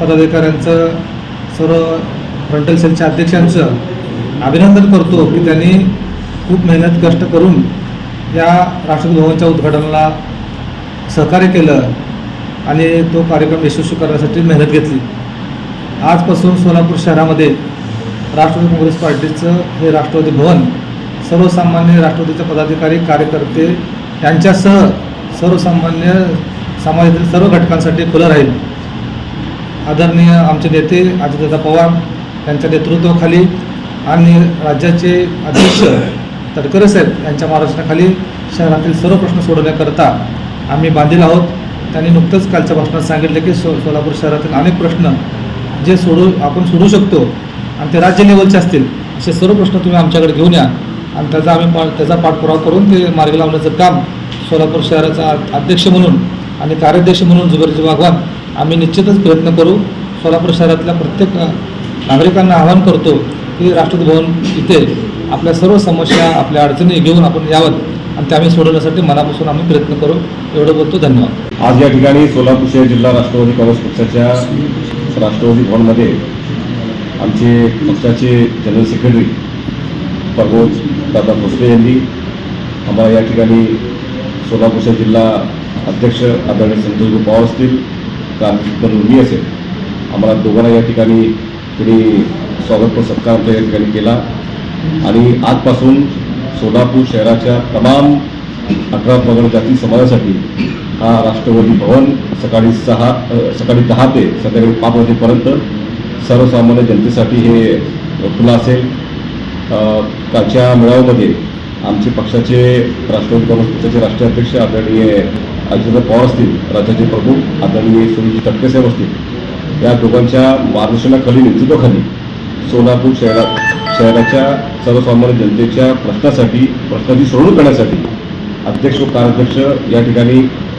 पदाधिकाऱ्यांचं सर्व फ्रंटल सेलच्या अध्यक्षांचं अभिनंदन करतो की त्यांनी खूप मेहनत कष्ट करून या राष्ट्रपती भवनच्या उद्घाटनाला सहकार्य केलं आणि तो कार्यक्रम यशस्वी करण्यासाठी मेहनत घेतली. आजपासून सोलापूर शहरामध्ये राष्ट्रवादी काँग्रेस पार्टीचं हे राष्ट्रवादी भवन सर्वसामान्य राष्ट्रवादीचे पदाधिकारी कार्यकर्ते यांच्यासह सर्वसामान्य समाजातील सर्व घटकांसाठी खुलं राहील. आदरणीय आमचे नेते अजितदादा पवार यांच्या नेतृत्वाखाली आणि राज्याचे अध्यक्ष तटकरे साहेब यांच्या मार्गदर्शनाखाली शहरातील सर्व प्रश्न सोडवण्याकरता आम्ही बांधील आहोत. त्यांनी नुकतंच कालच्या भाषणात सांगितलं की सो सोलापूर शहरातील अनेक प्रश्न जे सोडू आपण सोडू शकतो आणि ते राज्य लेवलचे असतील असे सर्व प्रश्न तुम्ही आमच्याकडे घेऊन या. आणि त्याचा आम्ही पा त्याचा पाठपुरावा करून ते मार्गी लावण्याचं काम सोलापूर शहराचा अध्यक्ष म्हणून आणि कार्याध्यक्ष म्हणून जुबेरजी बागवान आम्ही निश्चितच प्रयत्न करू. सोलापूर शहरातल्या प्रत्येक नागरिकांना आवाहन करतो की राष्ट्रपती भवन इथे आपल्या सर्व समस्या आपल्या अडचणी घेऊन आपण यावं आणि त्या आम्ही सोडवण्यासाठी मनापासून आम्ही प्रयत्न करू. एवढं बोलतो. धन्यवाद. आज या ठिकाणी सोलापूर शहर जिल्हा राष्ट्रवादी काँग्रेस पक्षाच्या राष्ट्रवादी भवनमध्ये आमचे पक्षाचे जनरल सेक्रेटरी प्रमोद दादा भोसले यांनी आम्हाला या ठिकाणी सोलापूरच्या जिल्हा अध्यक्ष आदरणीय संतोष पवार असतील का मी असेल आम्हाला दोघांना या ठिकाणी त्यांनी स्वागत व सत्कार आमच्या या ठिकाणी केला. आणि आजपासून सोलापूर शहराच्या तमाम अठरा पगड जाती समाजासाठी हा राष्ट्रवादी भवन सकाळी सहा सकाळी दहा ते सकाळी पाच वाजेपर्यंत सर्वसामान्य जनतेसाठी हे खुलं असेल. कालच्या मेळाव्यामध्ये आमचे पक्षाचे राष्ट्रवादी काँग्रेस पक्षाचे राष्ट्रीय अध्यक्ष आदरणीय अजितदादा पवार असतील राज्याचे प्रमुख आदरणीय सुनील तटकेसाहेब असतील या दोघांच्या मार्गदर्शनाखाली नेतृत्वाखाली सोलापूर शहरात शहराच्या सर्वसामान्य जनतेच्या प्रश्नासाठी प्रश्नाची सोडवणूक करण्यासाठी अध्यक्ष व कार्याध्यक्ष या ठिकाणी